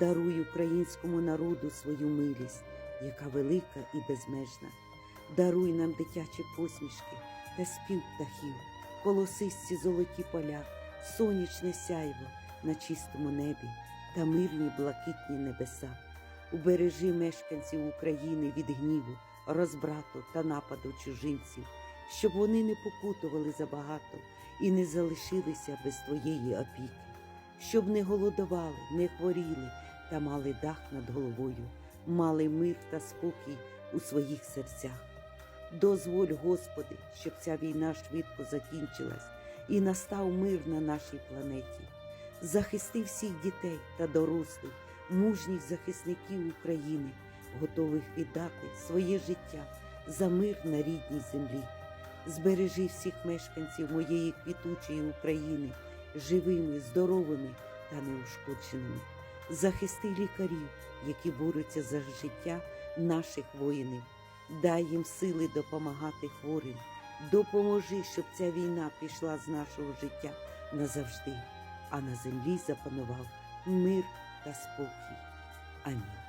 даруй українському народу свою милість, яка велика і безмежна. Даруй нам дитячі посмішки та спів птахів, колосисті золоті поля, сонячне сяйво на чистому небі та мирні блакитні небеса. Убережи мешканців України від гніву, розбрату та нападу чужинців, щоб вони не покутували забагато і не залишилися без твоєї опіки, щоб не голодували, не хворіли та мали дах над головою, мали мир та спокій у своїх серцях. Дозволь, Господи, щоб ця війна швидко закінчилась і настав мир на нашій планеті. Захисти всіх дітей та дорослих, мужніх захисників України, готових віддати своє життя за мир на рідній землі. Збережи всіх мешканців моєї квітучої України живими, здоровими та неушкодженими. Захисти лікарів, які борються за життя наших воїнів. Дай їм сили допомагати хворим. Допоможи, щоб ця війна пішла з нашого життя назавжди, а на землі запанував мир та спокій. Амінь.